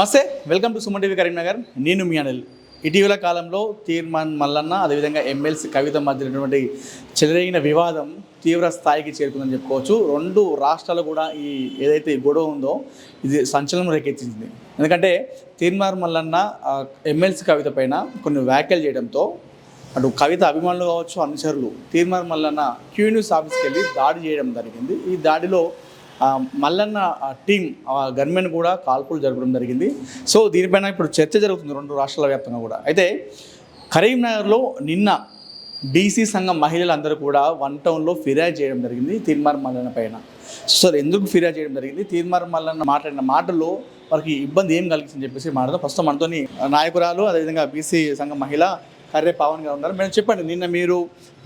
నమస్తే welcome to Suman TV Karimnagar. నేను మీ అనిల్. ఇటీవల కాలంలో తీర్మాన్ మల్లన్న అదేవిధంగా ఎమ్మెల్సీ కవిత మధ్య ఉన్నటువంటి చెలరేగిన వివాదం తీవ్ర స్థాయికి చేరుకుందని చెప్పుకోవచ్చు. రెండు రాష్ట్రాలు కూడా ఈ ఏదైతే గొడవ ఉందో ఇది సంచలనం రేకెత్తింది. ఎందుకంటే తీర్మాన్ మల్లన్న ఎమ్మెల్సీ కవిత పైన కొన్ని వ్యాఖ్యలు చేయడంతో అటు కవిత అభిమానులు కావచ్చు అనుచరులు తీర్మాన్ మల్లన్న క్యూ న్యూస్ ఆఫీస్కి వెళ్ళి దాడి చేయడం జరిగింది. ఈ దాడిలో మల్లన్న టీం ఆ గన్మెన్ కూడా కాల్పులు జరపడం జరిగింది. సో దీనిపైన ఇప్పుడు చర్చ జరుగుతుంది రెండు రాష్ట్రాల వ్యాప్తంగా కూడా. అయితే కరీంనగర్లో నిన్న బీసీ సంఘం మహిళలందరూ కూడా వన్ టౌన్లో ఫిర్యాదు చేయడం జరిగింది తీర్మార్ మల్లన్న పైన. సో ఎందుకు ఫిర్యాదు చేయడం జరిగింది? తీర్మార్ మల్లన్న మాట్లాడిన మాటల్లో వారికి ఇబ్బంది ఏం కలిగిందని చెప్పేసి మాట్లాడదాం ప్రస్తుతం మనతోని నాయకురాలు అదేవిధంగా బీసీ సంఘం మహిళ కర్రే పవన్ గారు ఉన్నారు. మేము చెప్పండి నిన్న మీరు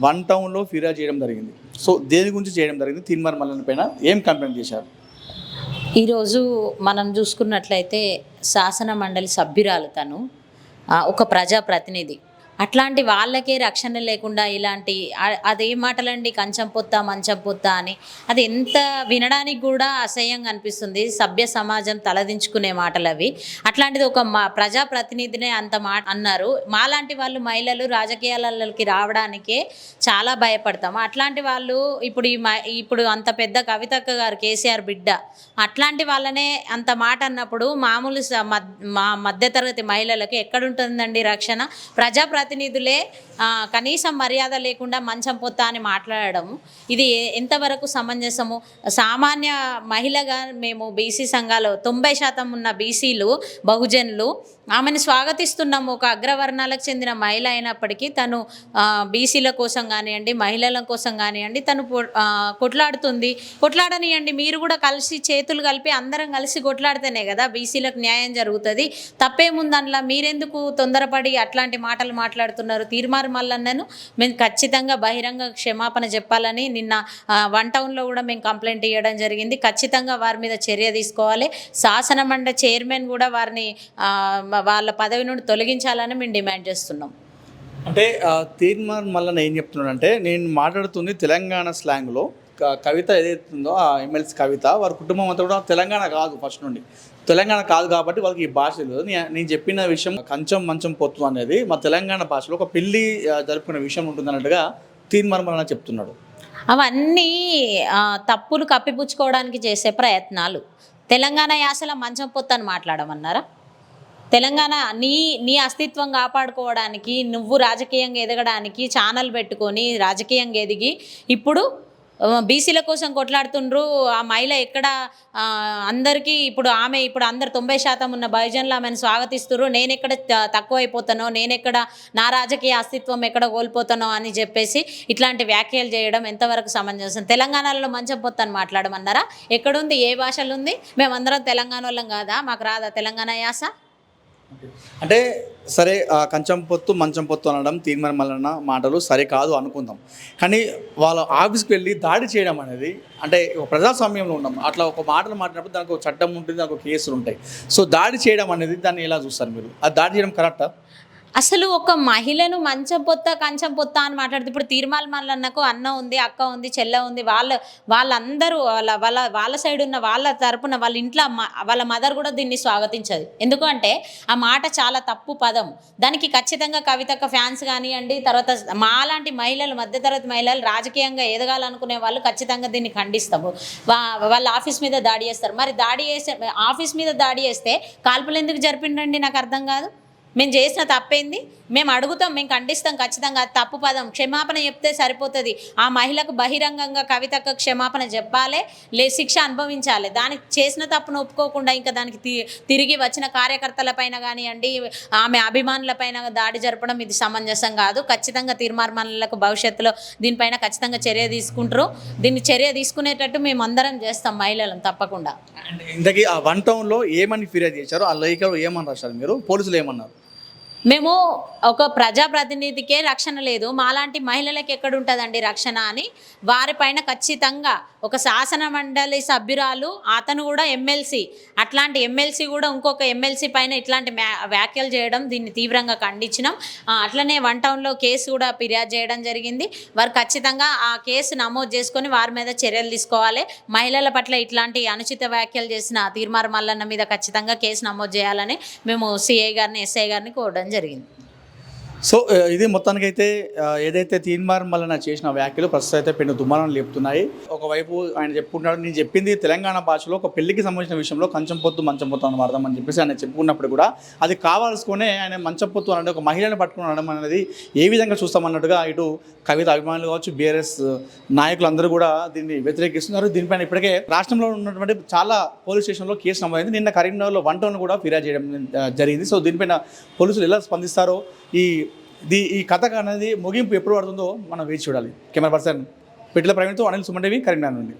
వన్ టౌన్లో ఫిర్యాదు చేయడం జరిగింది. సో దేని గురించి చేయడం జరిగింది? తీన్మార్ మల్లన్న పైన ఏం కంప్లైంట్ చేశారు? ఈరోజు మనం చూసుకున్నట్లయితే శాసన మండలి సభ్యురాలు తను ఒక ప్రజాప్రతినిధి. అట్లాంటి వాళ్ళకే రక్షణ లేకుండా ఇలాంటి అదే మాటలండి కంచం పొత్త మంచం పొత్త అని. అది ఎంత వినడానికి కూడా అసహ్యంగా అనిపిస్తుంది సభ్య సమాజం తలదించుకునే మాటలు అవి. అట్లాంటిది ఒక మా ప్రజాప్రతినిధినే అంత మాట అన్నారు. మాలాంటి వాళ్ళు మహిళలు రాజకీయాలకి రావడానికే చాలా భయపడతాము అట్లాంటి వాళ్ళు ఇప్పుడు ఈ మ- ఇప్పుడు అంత పెద్ద కవితక్క గారు కేసీఆర్ బిడ్డ అట్లాంటి వాళ్ళనే అంత మాట అన్నప్పుడు మామూలు మా మధ్యతరగతి మహిళలకు ఎక్కడుంటుందండి రక్షణ? ప్రజాప్రతినిధులే కనీసం మర్యాద లేకుండా మంచం పొత్త అని మాట్లాడడం ఇది ఎంతవరకు సమంజసము? సామాన్య మహిళగా మేము బీసీ సంఘాలు తొంభై శాతం ఉన్న బీసీలు బహుజనులు ఆమెను స్వాగతిస్తున్నాము. ఒక అగ్రవర్ణాలకు చెందిన మహిళ అయినప్పటికీ తను బీసీల కోసం కానివ్వండి మహిళల కోసం కానివ్వండి తను కొట్లాడుతుంది. కొట్లాడనియండి మీరు కూడా కలిసి చేతులు కలిపి అందరం కలిసి కొట్లాడితేనే కదా బీసీలకు న్యాయం జరుగుతుంది. తప్పేముంది అందులో మీరెందుకు తొందరపడి అట్లాంటి మాటలు మాట్లాడుతున్నారు. తీర్మార్ మల్లన్నను మేము ఖచ్చితంగా బహిరంగ క్షమాపణ చెప్పాలని నిన్న వన్ టౌన్లో కూడా మేము కంప్లైంట్ ఇవ్వడం జరిగింది. ఖచ్చితంగా వారి మీద చర్య తీసుకోవాలి. శాసనమండ చైర్మన్ కూడా వారిని వాళ్ళ పదవి నుండి తొలగించాలని మేము డిమాండ్ చేస్తున్నాం. అంటే తీర్మార్ మల్లన్న ఏం చెప్తున్నాడంటే నేను మాట్లాడుతుంది తెలంగాణ స్లాంగ్లో. కవిత ఏదైతుందో ఆ ఎమ్మెల్సీ కవిత వారి కుటుంబం అంతా కూడా తెలంగాణ కాదు ఫస్ట్ నుండి. తెలంగాణ కాదు కాబట్టి వాళ్ళకి ఈ భాష లేదు నేను చెప్పిన విషయం కంచం మంచం పొత్తు అనేది మా తెలంగాణ భాషలో ఒక పెళ్ళి జరుపుకునే విషయం ఉంటుంది అన్నట్టుగా తీర్మార్ చెప్తున్నాడు. అవన్నీ తప్పులు కప్పిపుచ్చుకోవడానికి చేసే ప్రయత్నాలు. తెలంగాణ యాసలో మంచం పొత్తు అని మాట్లాడమన్నారా? తెలంగాణ నీ నీ అస్తిత్వం కాపాడుకోవడానికి నువ్వు రాజకీయంగా ఎదగడానికి ఛానల్ పెట్టుకొని రాజకీయంగా ఎదిగి ఇప్పుడు బీసీల కోసం కొట్లాడుతుండ్రు. ఆ మహిళ ఎక్కడ అందరికీ ఇప్పుడు ఆమె ఇప్పుడు అందరు తొంభై శాతం ఉన్న బహుజనులు ఆమెను స్వాగతిస్తున్నారు నేను ఎక్కడ త- తక్కువ అయిపోతానో నేను ఎక్కడ నా రాజకీయ అస్తిత్వం ఎక్కడ కోల్పోతానో అని చెప్పేసి ఇట్లాంటి వ్యాఖ్యలు చేయడం ఎంతవరకు సమంజసం? తెలంగాణలో మంచం పొత్తని మాట్లాడమన్నారా? ఎక్కడుంది? ఏ భాషలు ఉంది మేమందరం తెలంగాణ వాళ్ళం కాదా? మాకు రాదా? తెలంగాణ యాస? అంటే సరే కంచం పొత్తు మంచం పొత్తు అనడం తీర్మార్ మల్లన్న మాటలు సరే కాదు అనుకుందాం. కానీ వాళ్ళ ఆఫీస్కి వెళ్ళి దాడి చేయడం అనేది అంటే ఒక ప్రజాస్వామ్యంలో ఉన్నాం. అట్లా ఒక మాటలు మాట్లాడినప్పుడు దానికి ఒక చట్టం ఉంటుంది దానికి ఒక కేసులు ఉంటాయి. సో దాడి చేయడం అనేది దాన్ని ఎలా చూస్తారు మీరు? ఆ దాడి చేయడం కరెక్టా? అసలు ఒక మహిళను మంచం పొత్త కంచం పొత్త అని మాట్లాడుతూ ఇప్పుడు తీర్మాల మల్లన్నకు అన్న ఉంది అక్క ఉంది చెల్ల ఉంది వాళ్ళ వాళ్ళందరూ వాళ్ళ వాళ్ళ వాళ్ళ సైడ్ ఉన్న వాళ్ళ తరపున వాళ్ళ ఇంట్లో మ- వాళ్ళ మదర్ కూడా దీన్ని స్వాగతించదు. ఎందుకంటే ఆ మాట చాలా తప్పు పదం. దానికి ఖచ్చితంగా కవితక్క ఫ్యాన్స్ కానివ్వండి తర్వాత మాలాంటి మహిళలు మధ్యతరగతి మహిళలు రాజకీయంగా ఎదగాలనుకునే వాళ్ళు ఖచ్చితంగా దీన్ని ఖండిస్తాము వా వాళ్ళ ఆఫీస్ మీద దాడి చేస్తారు. మరి దాడి చేసే ఆఫీస్ మీద దాడి చేస్తే కాల్పులు ఎందుకు జరిపిండండి? నాకు అర్థం కాదు. మేము చేసిన తప్పేంది? మేము అడుగుతాం మేము ఖండిస్తాం ఖచ్చితంగా అది తప్పు పదం. క్షమాపణ చెప్తే సరిపోతుంది. ఆ మహిళకు బహిరంగంగా కవితకు క్షమాపణ చెప్పాలి లే శిక్ష అనుభవించాలి. దానికి చేసిన తప్పును ఒప్పుకోకుండా ఇంకా దానికి తి- తిరిగి వచ్చిన కార్యకర్తలపైన కానివ్వండి ఆమె అభిమానుల పైన దాడి జరపడం ఇది సమంజసం కాదు. ఖచ్చితంగా తీర్మార్మణులకు భవిష్యత్తులో దీనిపైన ఖచ్చితంగా చర్య తీసుకుంటారు. దీన్ని చర్య తీసుకునేటట్టు మేము అందరం చేస్తాం మహిళలను తప్పకుండా. ఇంతకీ ఆ వన్ టౌన్లో ఏమని ఫిర్యాదు చేశారు? ఆ లేఖలో ఏమని రాశారు మీరు? పోలీసులు ఏమన్నారు? మేము ఒక ప్రజాప్రతినిధికే రక్షణ లేదు. మాలాంటి మహిళలకు ఎక్కడుంటుందండి రక్షణ అని? వారిపైన ఖచ్చితంగా ఒక శాసన మండలి సభ్యురాలు అతను కూడా ఎమ్మెల్సీ. అట్లాంటి ఎమ్మెల్సీ కూడా ఇంకొక ఎమ్మెల్సీ పైన ఇట్లాంటి వ్యాఖ్యలు చేయడం దీన్ని తీవ్రంగా ఖండించినాం. అట్లనే వన్ టౌన్లో కేసు కూడా ఫిర్యాదు చేయడం జరిగింది. వారు ఖచ్చితంగా ఆ కేసు నమోదు చేసుకొని వారి మీద చర్యలు తీసుకోవాలి. మహిళల పట్ల ఇట్లాంటి అనుచిత వ్యాఖ్యలు చేసిన తీర్మార్ మల్లన్న మీద ఖచ్చితంగా కేసు నమోదు చేయాలని మేము సిఐ గారిని ఎస్ఐ గారిని కోరడం జరిగింది. సో ఇది మొత్తానికైతే అయితే ఏదైతే తీన్మార్ మల్లన చేసిన వ్యాఖ్యలు ప్రస్తుతం అయితే పెను దుమారం లేపుతున్నాయి. ఒకవైపు ఆయన చెప్పుకుంటున్నాడు నేను చెప్పింది తెలంగాణ భాషలో ఒక పెళ్ళికి సంబంధించిన విషయంలో కంచం పొత్తు మంచం పొత్తు అని వాడదాం అని చెప్పేసి ఆయన చెప్పుకున్నప్పుడు కూడా అది కావాల్సుకునే ఆయన మంచం పొత్తు అనేది ఒక మహిళను పట్టుకుని అనడం అనేది ఏ విధంగా చూస్తామన్నట్టుగా ఇటు కవిత అభిమానులు కావచ్చు బీఆర్ఎస్ నాయకులు అందరూ కూడా దీన్ని వ్యతిరేకిస్తున్నారు. దీనిపైన ఇప్పటికే రాష్ట్రంలో ఉన్నటువంటి చాలా పోలీస్ స్టేషన్లో కేసు నమోదైంది. నిన్న కరీంనగర్లో వన్ టౌన్ కూడా ఫిర్యాదు చేయడం జరిగింది. సో దీనిపైన పోలీసులు ఎలా స్పందిస్తారో ఈ దీ ఈ కథ అనేది ముగింపు ఎప్పుడు పడుతుందో మనం వేచి చూడాలి. కెమెరా పర్సన్ పెట్టిల ప్రవీణ్తో అనిల్ సుమండేవి కరీంనగర్ నుండి.